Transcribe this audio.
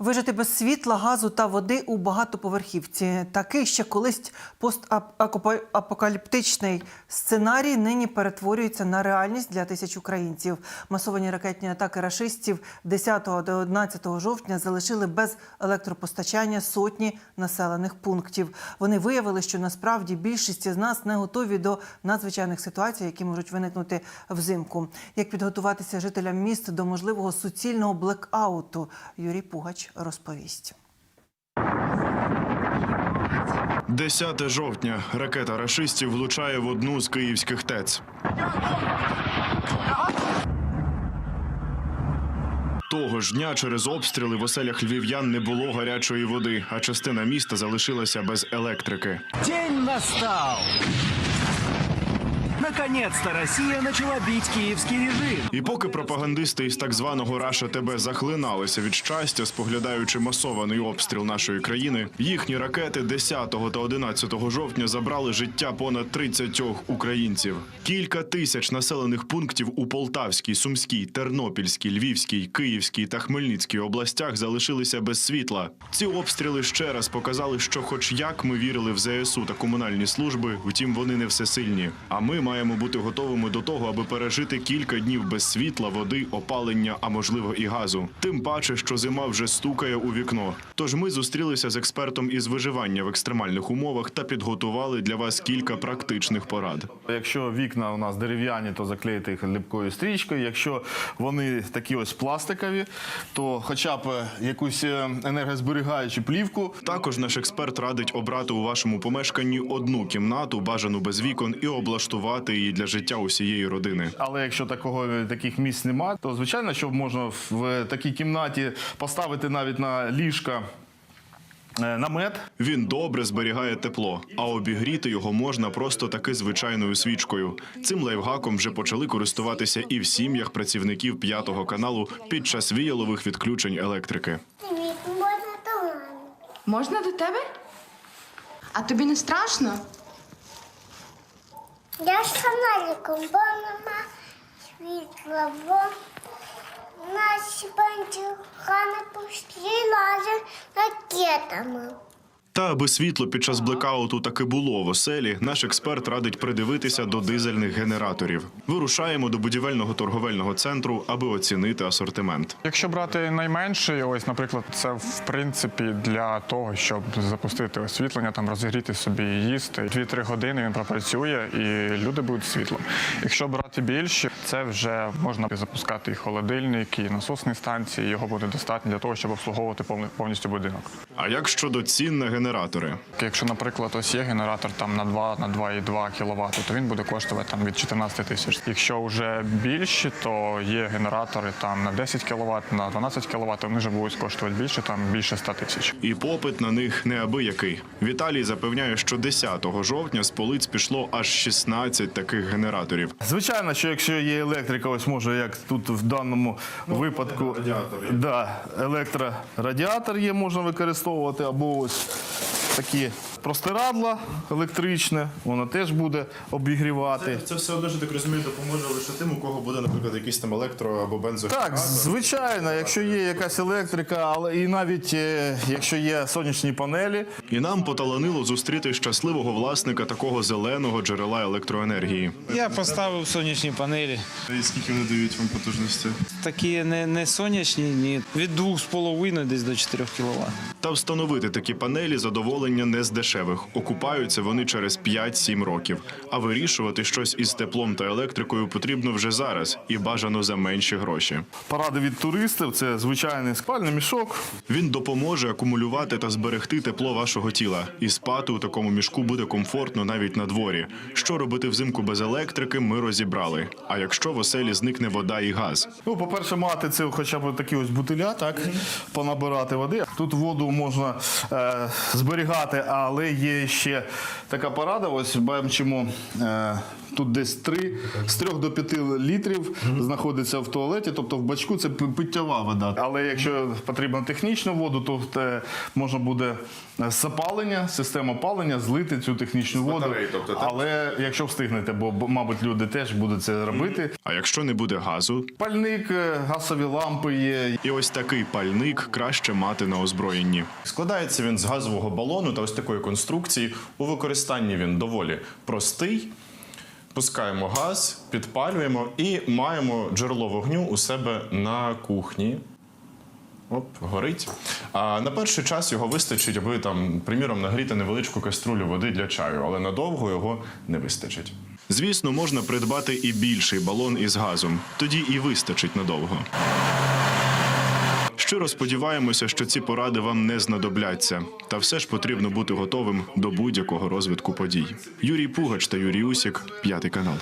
Вижити без світла, газу та води у багатоповерхівці. Такий ще колись постапокаліптичний сценарій нині перетворюється на реальність для тисяч українців. Масовані ракетні атаки рашистів 10 до 11 жовтня залишили без електропостачання сотні населених пунктів. Вони виявили, що насправді більшість з нас не готові до надзвичайних ситуацій, які можуть виникнути взимку. Як підготуватися жителям міст до можливого суцільного блекауту? Юрій Пугач розповість. 10 жовтня ракета рашистів влучає в одну з київських ТЕЦ. Того ж дня через обстріли в оселях львів'ян не було гарячої води, а частина міста залишилася без електрики. День настал! Наконец-то Россия начала бить киевский режим. І поки пропагандисти із так званого Раша ТБ захлиналися від щастя, споглядаючи масований обстріл нашої країни, їхні ракети 10 та 11 жовтня забрали життя понад 30 українців. Кілька тисяч населених пунктів у Полтавській, Сумській, Тернопільській, Львівській, Київській та Хмельницькій областях залишилися без світла. Ці обстріли ще раз показали, що, хоч як ми вірили в ЗСУ та комунальні служби, втім вони не всесильні. А ми маємо бути готовими до того, аби пережити кілька днів без світла, води, опалення, а можливо і газу. Тим паче, що зима вже стукає у вікно. Тож ми зустрілися з експертом із виживання в екстремальних умовах та підготували для вас кілька практичних порад. Якщо вікна у нас дерев'яні, то заклеїти їх липкою стрічкою. Якщо вони такі ось пластикові, то хоча б е, якусь е, енергозберігаючу плівку. Також наш експерт радить обрати у вашому помешканні одну кімнату, бажану без вікон, і облаштувати її для життя усієї родини. Але якщо такого таких місць немає, то звичайно, що можна в такій кімнаті поставити навіть на ліжка е, намет. Він добре зберігає тепло, а обігріти його можна просто таки звичайною свічкою. Цим лайфхаком вже почали користуватися і в сім'ях працівників п'ятого каналу під час віялових відключень електрики. Можна. Можна до тебе? А тобі не страшно? Я з фонариком, бо нема світла, бо наші бандюгани постріляли ракетами. Та аби світло під час блекауту таки було в оселі, наш експерт радить придивитися до дизельних генераторів. Вирушаємо до будівельного торговельного центру, аби оцінити асортимент. Якщо брати найменший, ось, наприклад, це в принципі для того, щоб запустити освітлення, там розігріти собі і їсти. 2-3 години він пропрацює і люди будуть світлом. Якщо брати більші, це вже можна запускати і холодильник, і насосні станції. Його буде достатньо для того, щоб обслуговувати повністю будинок. А як щодо цін на генератори? Якщо, наприклад, ось є генератор там на 2 на 2,2 кВт, то він буде коштувати там від 14 тисяч. Якщо вже більші, то є генератори там на 10 кВт, на 12 кВт, вони вже будуть коштувати більше, там більше 100 тисяч. І попит на них неабиякий. Віталій запевняє, що 10 жовтня з полиць пішло аж 16 таких генераторів. Звичайно, що якщо є електрика, ось може, як тут в даному випадку, да, електрорадіатор є, можна використовувати, або ось такі простирадла електричне, воно теж буде обігрівати. Це все одно, я так розумію, допоможе лише тим, у кого буде, наприклад, якийсь там електро або бензогенератор. Так, звичайно, якщо є якась електрика, але і навіть е, якщо є сонячні панелі, І нам поталанило зустріти щасливого власника такого зеленого джерела електроенергії. Я поставив сонячні панелі. І скільки вони дають вам потужності? Такі не, не сонячні, ні. Від 2,5 десь до 4 кВт. Та встановити такі панелі задоволення не з дешевих. Окупаються вони через 5-7 років. А вирішувати щось із теплом та електрикою потрібно вже зараз і бажано за менші гроші. поради від туристів це звичайний спальний мішок. Він допоможе акумулювати та зберегти тепло вашого тіла. І спати у такому мішку буде комфортно навіть на дворі. Що робити взимку без електрики, ми розібрали. А якщо в оселі зникне вода і газ? Ну, по-перше, мати це хоча б такі ось бутиля, так, понабирати води. Тут воду можна е, зберігати, але є ще така порада. Ось бачимо е, Тут десь 3, з 3 до 5 літрів знаходиться в туалеті, тобто в бачку це пи- питтєва вода. Але якщо потрібно технічну воду, то можна буде з запалення, система опалення, злити цю технічну воду. тобто? Але якщо встигнете, бо, бо, мабуть, люди теж будуть це робити. А якщо не буде газу, Пальник, е, газові лампи є. І ось такий пальник краще мати на озброєнні. Складається він з газового балону та ось такої конструкції. У використанні він доволі простий. Пускаємо газ, підпалюємо і маємо джерело вогню у себе на кухні. Оп, горить. А на перший час його вистачить, аби там, приміром, нагріти невеличку каструлю води для чаю, але надовго його не вистачить. Звісно, можна придбати і більший балон із газом. Тоді і вистачить надовго. Щиро сподіваємося, що ці поради вам не знадобляться. Та все ж потрібно бути готовим до будь-якого розвитку подій. Юрій Пугач та Юрій Усік, п'ятий канал.